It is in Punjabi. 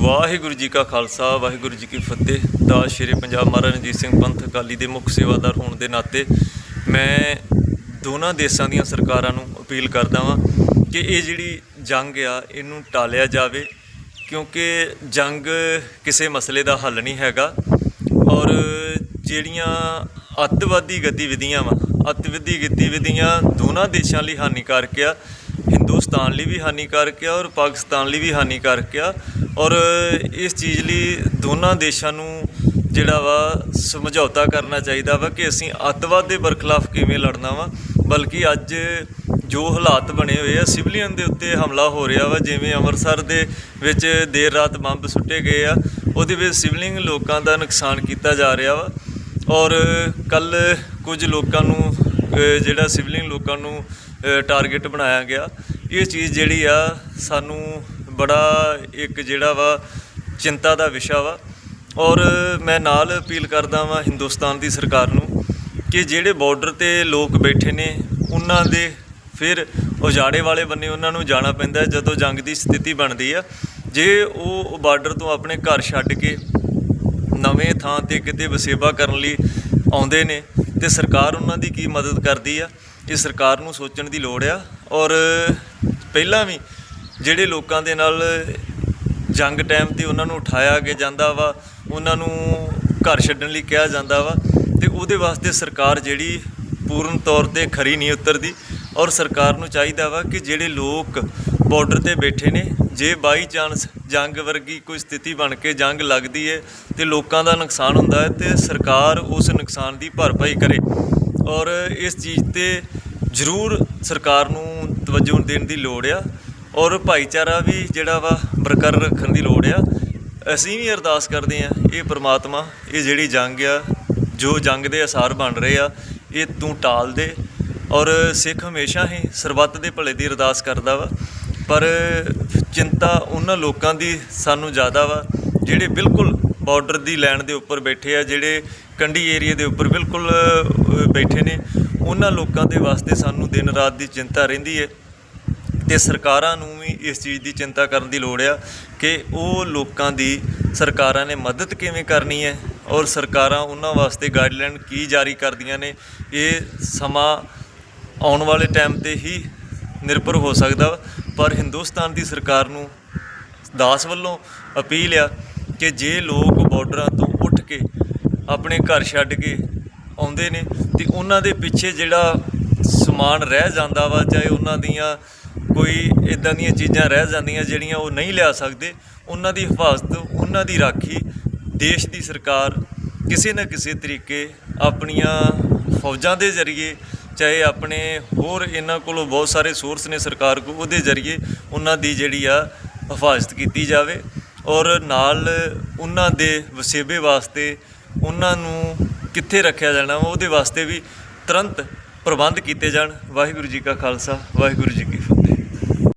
ਵਾਹਿਗੁਰੂ ਜੀ ਕਾ ਖਾਲਸਾ, ਵਾਹਿਗੁਰੂ ਜੀ ਕੀ ਫਤਿਹ। ਦਾ ਸ਼੍ਰੀ ਪੰਜਾਬ ਮਹਾਰਾਜ ਰਣਜੀਤ ਸਿੰਘ ਪੰਥ ਅਕਾਲੀ ਦੇ ਮੁੱਖ ਸੇਵਾਦਾਰ ਹੋਣ ਦੇ ਨਾਤੇ ਮੈਂ ਦੋਨਾਂ ਦੇਸ਼ਾਂ ਦੀਆਂ ਸਰਕਾਰਾਂ ਨੂੰ ਅਪੀਲ ਕਰਦਾ ਵਾਂ ਕਿ ਇਹ ਜਿਹੜੀ ਜੰਗ ਆ, ਇਹਨੂੰ ਟਾਲਿਆ ਜਾਵੇ ਕਿਉਂਕਿ ਜੰਗ ਕਿਸੇ ਮਸਲੇ ਦਾ ਹੱਲ ਨਹੀਂ ਹੈਗਾ ਔਰ ਜਿਹੜੀਆਂ ਅੱਤਵਾਦੀ ਗਤੀਵਿਧੀਆਂ ਵਾ ਅੱਤਵਾਦੀ ਗਤੀਵਿਧੀਆਂ ਦੋਨਾਂ ਦੇਸ਼ਾਂ ਲਈ ਹਾਨੀਕਾਰਕ ਆ ਹਿੰਦੁਸਤਾਨ ਲਈ ਵੀ ਹਾਨੀਕਾਰਕ ਆ ਔਰ ਪਾਕਿਸਤਾਨ ਲਈ ਵੀ ਹਾਨੀਕਾਰਕ ਆ ਔਰ ਇਸ ਚੀਜ਼ ਲਈ ਦੋਨਾਂ ਦੇਸ਼ਾਂ ਨੂੰ ਜਿਹੜਾ ਵਾ ਸਮਝੌਤਾ ਕਰਨਾ ਚਾਹੀਦਾ ਵਾ ਕਿ ਅਸੀਂ ਅੱਤਵਾਦ ਦੇ ਬਰਖਲਾਫ ਕਿਵੇਂ ਲੜਨਾ ਵਾ, ਬਲਕਿ ਅੱਜ ਜੋ ਹਾਲਾਤ ਬਣੇ ਹੋਏ ਆ, ਸਿਵਲੀਅਨ ਦੇ ਉੱਤੇ ਹਮਲਾ ਹੋ ਰਿਹਾ ਵਾ, ਜਿਵੇਂ ਅੰਮ੍ਰਿਤਸਰ ਦੇ ਵਿੱਚ ਦੇਰ ਰਾਤ ਬੰਬ ਸੁੱਟੇ ਗਏ ਆ, ਉਹਦੇ ਵਿੱਚ ਸਿਵਲਿੰਗ ਲੋਕਾਂ ਦਾ ਨੁਕਸਾਨ ਕੀਤਾ ਜਾ ਰਿਹਾ ਵਾ ਔਰ ਕੱਲ ਕੁਝ ਲੋਕਾਂ ਨੂੰ ਜਿਹੜਾ ਸਿਵਲਿੰਗ ਲੋਕਾਂ ਨੂੰ ਟਾਰਗੇਟ ਬਣਾਇਆ ਗਿਆ। ਇਹ ਚੀਜ਼ ਜਿਹੜੀ ਆ, ਸਾਨੂੰ ਬੜਾ ਇੱਕ ਜਿਹੜਾ ਵਾ, ਚਿੰਤਾ ਦਾ ਵਿਸ਼ਾ ਵਾ। ਔਰ ਮੈਂ ਨਾਲ ਅਪੀਲ ਕਰਦਾ ਵਾਂ ਹਿੰਦੁਸਤਾਨ ਦੀ ਸਰਕਾਰ ਨੂੰ ਕਿ ਜਿਹੜੇ ਬਾਰਡਰ ਤੇ ਲੋਕ ਬੈਠੇ ਨੇ, ਉਹਨਾਂ ਦੇ ਫਿਰ ਉਜਾੜੇ ਵਾਲੇ ਬੰਨੇ ਉਹਨਾਂ ਨੂੰ ਜਾਣਾ ਪੈਂਦਾ ਜਦੋਂ ਜੰਗ ਦੀ ਸਥਿਤੀ ਬਣਦੀ ਆ। ਜੇ ਉਹ ਬਾਰਡਰ ਤੋਂ ਆਪਣੇ ਘਰ ਛੱਡ ਕੇ ਨਵੇਂ ਥਾਂ ਤੇ ਕਿਤੇ ਵਸੇਬਾ ਕਰਨ ਲਈ ਆਉਂਦੇ ਨੇ, ਤੇ ਸਰਕਾਰ ਉਹਨਾਂ ਦੀ ਕੀ ਮਦਦ ਕਰਦੀ ਆ? ਇਹ ਸਰਕਾਰ ਨੂੰ ਸੋਚਣ ਦੀ ਲੋੜ ਆ ਔਰ ਪਹਿਲਾਂ ਵੀ ਜਿਹੜੇ ਲੋਕਾਂ ਦੇ ਨਾਲ ਜੰਗ ਟਾਈਮ ਤੇ ਉਹਨਾਂ ਨੂੰ ਉਠਾਇਆ ਕੇ ਜਾਂਦਾ ਵਾ, ਉਹਨਾਂ ਨੂੰ ਘਰ ਛੱਡਣ ਲਈ ਕਿਹਾ ਜਾਂਦਾ ਵਾ ਤੇ ਉਹਦੇ ਵਾਸਤੇ ਸਰਕਾਰ ਜਿਹੜੀ ਪੂਰਨ ਤੌਰ ਤੇ ਖਰੀ ਨਹੀਂ ਉਤਰਦੀ ਔਰ ਸਰਕਾਰ ਨੂੰ ਚਾਹੀਦਾ ਵਾ ਕਿ ਜਿਹੜੇ ਲੋਕ ਬਾਰਡਰ ਤੇ ਬੈਠੇ ਨੇ, ਜੇ ਬਾਈ ਚਾਂਸ ਜੰਗ ਵਰਗੀ ਕੋਈ ਸਥਿਤੀ ਬਣ ਕੇ ਜੰਗ ਲੱਗਦੀ ਹੈ ਤੇ ਲੋਕਾਂ ਦਾ ਨੁਕਸਾਨ ਹੁੰਦਾ ਹੈ ਤੇ ਸਰਕਾਰ ਉਸ ਨੁਕਸਾਨ ਦੀ ਭਰਪਾਈ ਕਰੇ। ਔਰ ਇਸ ਚੀਜ਼ ਤੇ ਜ਼ਰੂਰ ਸਰਕਾਰ ਨੂੰ ਤਵੱਜੋ ਦੇਣ ਦੀ ਲੋੜ ਆ ਔਰ ਭਾਈਚਾਰਾ ਵੀ ਜਿਹੜਾ ਵਾ ਬਰਕਰਾਰ ਰੱਖਣ ਦੀ ਲੋੜ ਆ। ਅਸੀਂ ਵੀ ਅਰਦਾਸ ਕਰਦੇ ਆ ਇਹ ਪ੍ਰਮਾਤਮਾ, ਇਹ ਜਿਹੜੀ ਜੰਗ ਆ, ਜੋ ਜੰਗ ਦੇ ਅਸਾਰ ਬਣ ਰਹੇ ਆ, ਇਹ ਤੂੰ ਟਾਲ ਦੇ ਔਰ ਸਿੱਖ ਹਮੇਸ਼ਾ ਹੀ ਸਰਬੱਤ ਦੇ ਭਲੇ ਦੀ ਅਰਦਾਸ ਕਰਦਾ ਵਾ। ਪਰ ਚਿੰਤਾ ਉਹਨਾਂ ਲੋਕਾਂ ਦੀ ਸਾਨੂੰ ਜ਼ਿਆਦਾ ਵਾ, ਜਿਹੜੇ ਬਿਲਕੁਲ ਬਾਰਡਰ ਦੀ ਲਾਈਨ ਦੇ ਉੱਪਰ ਬੈਠੇ ਆ, ਜਿਹੜੇ ਕੰਢੀ ਏਰੀਆ ਦੇ ਉੱਪਰ ਬਿਲਕੁਲ ਬੈਠੇ ਨੇ ਉਹਨਾਂ ਲੋਕਾਂ ਦੇ ਵਾਸਤੇ ਸਾਨੂੰ ਦਿਨ ਰਾਤ ਦੀ ਚਿੰਤਾ ਰਹਿੰਦੀ ਹੈ ਤੇ ਸਰਕਾਰਾਂ ਨੂੰ ਵੀ ਇਸ ਚੀਜ਼ ਦੀ ਚਿੰਤਾ ਕਰਨ ਦੀ ਲੋੜ ਆ ਕਿ ਉਹ ਲੋਕਾਂ ਦੀ ਸਰਕਾਰਾਂ ਨੇ ਮਦਦ ਕਿਵੇਂ ਕਰਨੀ ਹੈ ਔਰ ਸਰਕਾਰਾਂ ਉਹਨਾਂ ਵਾਸਤੇ ਗਾਈਡਲਾਈਨ ਕੀ ਜਾਰੀ ਕਰਦੀਆਂ ਨੇ ਇਹ ਸਮਾਂ ਆਉਣ ਵਾਲੇ ਟਾਈਮ ਤੇ ਹੀ ਨਿਰਭਰ ਹੋ ਸਕਦਾ ਵਾ। ਪਰ ਹਿੰਦੁਸਤਾਨ ਦੀ ਸਰਕਾਰ ਨੂੰ ਦਾਸ ਵੱਲੋਂ ਅਪੀਲ ਆ ਕਿ ਜੇ ਲੋਕ ਬਾਰਡਰਾਂ ਤੋਂ ਆਪਣੇ ਘਰ ਛੱਡ ਕੇ ਆਉਂਦੇ ਨੇ ਤੇ ਉਹਨਾਂ ਦੇ ਪਿੱਛੇ ਜਿਹੜਾ ਸਮਾਨ ਰਹਿ ਜਾਂਦਾ ਵਾ, ਚਾਹੇ ਉਹਨਾਂ ਦੀਆਂ ਕੋਈ ਇਦਾਂ ਦੀਆਂ ਚੀਜ਼ਾਂ ਰਹਿ ਜਾਂਦੀਆਂ ਜਿਹੜੀਆਂ ਉਹ ਨਹੀਂ ਲਿਆ ਸਕਦੇ, ਉਹਨਾਂ ਦੀ ਹਿਫਾਜ਼ਤ, ਉਹਨਾਂ ਦੀ ਰਾਖੀ ਦੇਸ਼ ਦੀ ਸਰਕਾਰ ਕਿਸੇ ਨਾ ਕਿਸੇ ਤਰੀਕੇ ਆਪਣੀਆਂ ਫੌਜਾਂ ਦੇ ਜ਼ਰੀਏ, ਚਾਹੇ ਆਪਣੇ ਹੋਰ ਇਹਨਾਂ ਕੋਲੋਂ ਬਹੁਤ ਸਾਰੇ ਸੋਰਸ ਨੇ ਸਰਕਾਰ ਕੋ ਉਹਦੇ ਜ਼ਰੀਏ ਉਹਨਾਂ ਦੀ ਜਿਹੜੀ ਆ ਹਿਫਾਜ਼ਤ ਕੀਤੀ ਜਾਵੇ ਔਰ ਨਾਲ ਉਹਨਾਂ ਦੇ ਵਸੇਬੇ ਵਾਸਤੇ ਉਹਨਾਂ ਨੂੰ ਕਿੱਥੇ ਰੱਖਿਆ ਜਾਣਾ ਵਾ, ਉਹਦੇ ਵਾਸਤੇ ਵੀ ਤੁਰੰਤ ਪ੍ਰਬੰਧ ਕੀਤੇ ਜਾਣ। ਵਾਹਿਗੁਰੂ ਜੀ ਕਾ ਖਾਲਸਾ, ਵਾਹਿਗੁਰੂ ਜੀ ਕੀ